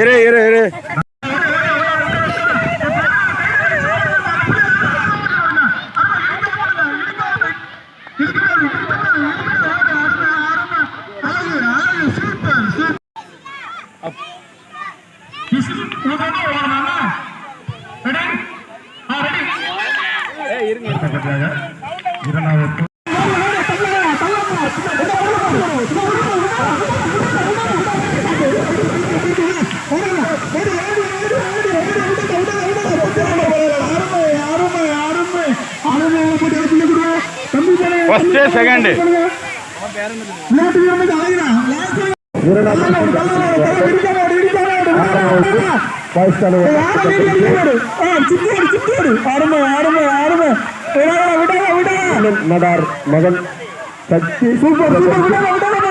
இரு இரு இரு. இரண்டாவது ஃபர்ஸ்ட் செகண்ட் நடார் மகன் சக்தி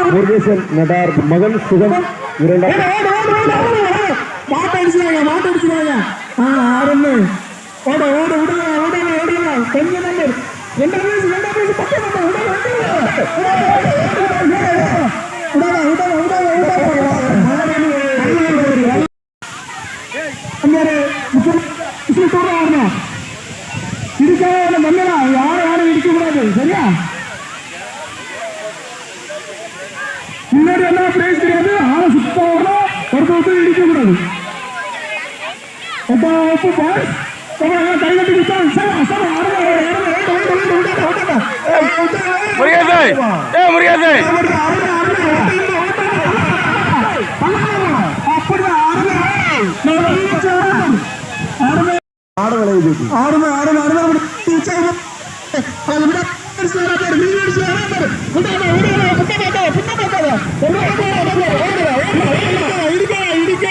முருகேசன் நடார் மகன் சுகம் இரண்டாம். மாட்டடிச்சுவாங்க ஆ அருமை ஓட ஓட விடுங்க ஓடுங்க ஓடுங்க கொஞ்சம் நம்பர் ரெண்டு பேசு ரெண்டு பேசு பக்கம் நம்பர் விடாத விடாத விடாத விடாத இதுக்காக மன்னரா யாரும் யாரும் கூடாது சரியா முன்னாடி என்ன பிரைஸ் தெரியாது ஆனா சுத்தம் வரணும் ஒருத்தர் இடிக்க கூடாது அப்பா அப்பா பாஸ் கை கட்டி கொடுத்தா சரி சரி முருகேசன் ஏ முருகேசன் ஆடவளை பேட்டி ஆடுமே ஆடுமே ஆடுமே அப்படி உற்சாகமா. அது விட பெருசு வராது, ஒரு மீன் அடிச்சு வராது. விடாத, விடாத, புட்ட மாட்டாத, புட்ட மாட்டாத. விடாத, விடாத, விடாத, விடாத, இடிக்க, இடிக்க.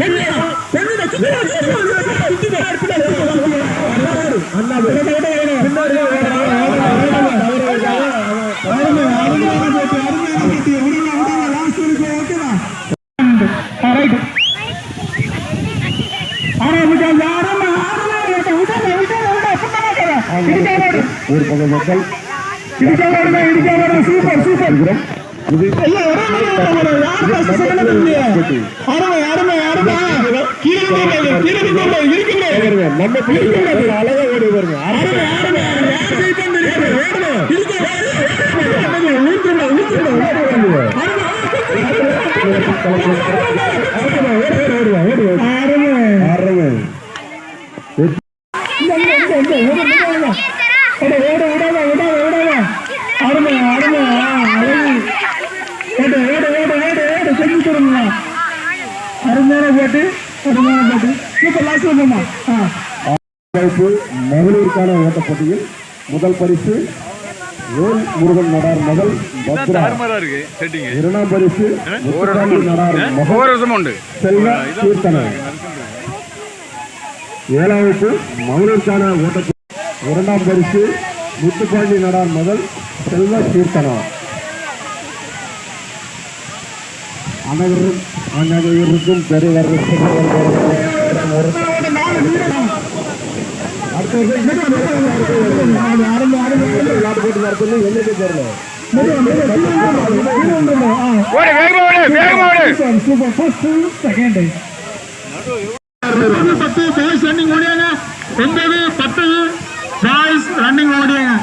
பெண்ணு, பெண்ணுடா, சுத்திடா, சுத்திடா, சுத்திடா, சுத்திடா, சுத்திடா. அண்ணா, விடாத, விடாத, விடாத. பின்னாடி வா, விடாத, விடாத, விடாத. அருமை, அருமையான போட்டி, அருமையான போட்டி. விடுங்க, விடுங்க, last வரைக்கும் ஓகேவா? ஆ, right. ஆரம்பிச்சாங்க, ஆரம்பி, ஆரம்பி, விடாத, விடாத, விடாத, விடாத, புட்ட மாட்டாத. இடிக்க, விடாத. ஒரு பக்க மக்கள் இடிக்க வருங்க, இடிக்க வருங்க. சூப்பர் சூப்பர் பிள்ளைங்க அழகா ஓடி வருங்க அருமை, அருமை, அருமை. யார் ஜெயிப்பான்னு தெரியாது. ஓடுங்க. இருக்கு, ஓடுங்க. இழுத்துங்க, இழுத்துங்க, ஓடுங்க. அருமை. ஆடுறவங்க இங்க, இங்க, இங்க, இங்க. ஓடு, இங்க வாங்க. ஓடு, ஓடு, விடாத, விடாத, விடாத. அருமை, அருமை, ஆ, அழகு. ஓடு, ஓடு, ஓடு, ஓடு, ஓடு. செஞ்சு தருங்க. அருமையான போட்டு சூப்பர் வகுப்பு மகளிருக்கான ஓட்டப் போட்டியில் முதல் பரிசு வேல் முருகன் நடார் மகள் இரண்டாம் பரிசு நடார் மகள் செல்வ கீர்த்தனை. ஏழாம் வகுப்பு மகளிருக்கான ஓட்டப் இரண்டாம் பரிசு முத்துப்பாண்டி நடார் மகள் செல்வ கீர்த்தனா. அனைவரும் அனைவருக்கும் ஓடு வேகமா ஓடு சூப்பர் ஃபர்ஸ்ட் செகண்ட் பத்து பாய்ஸ் ரன்னிங் ஓடியாங்க. ஒன்பது பத்து பாய்ஸ் ரன்னிங் ஓடியாங்க.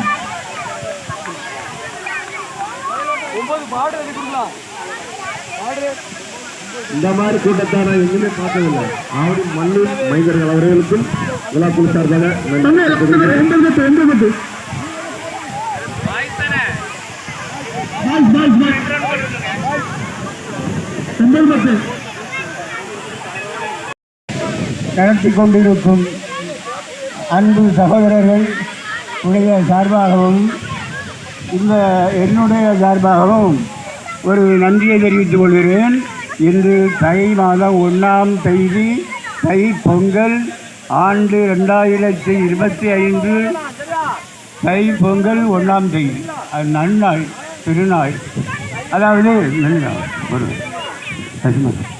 இந்த மாதிரி கூட்டத்தை நான் எங்குமே பார்த்ததில்லை ஆவடி மல்லூர் மைந்தர்கள் அவர்களுக்கும் விழா குழு சார்பாக நடத்தி கொண்டிருக்கும் அன்பு சகோதரர்கள் உடைய சார்பாகவும் இந்த என்னுடைய சார்பாகவும் ஒரு நன்றியை தெரிவித்துக் கொள்கிறேன். இன்று தை மாதம் ஒன்றாம் தேதி தை பொங்கல் ஆண்டு ரெண்டாயிரத்தி இருபத்தி ஐந்து தை பொங்கல் ஒன்றாம் தேதி. அது நன்னாள் திருநாள். அதாவது ஒரு கடுமையா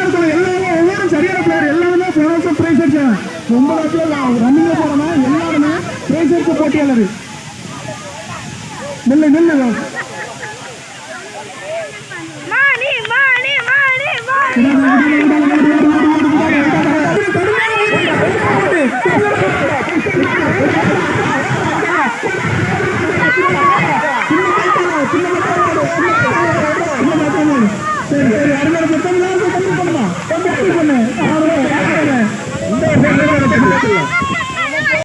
இருக்கணும் எல்லாருமே சரியான பிளேயர் எல்லாருமே வீரன் ரொம்ப நாட்டில் ரன்னிங்க போறவன் எல்லாருமே பிரைஸ் போட்டியாளர் நில்லு நில்லு சரி சரி அருமையான பண்ணலாம் பண்ணலாம் பண்ணலாம்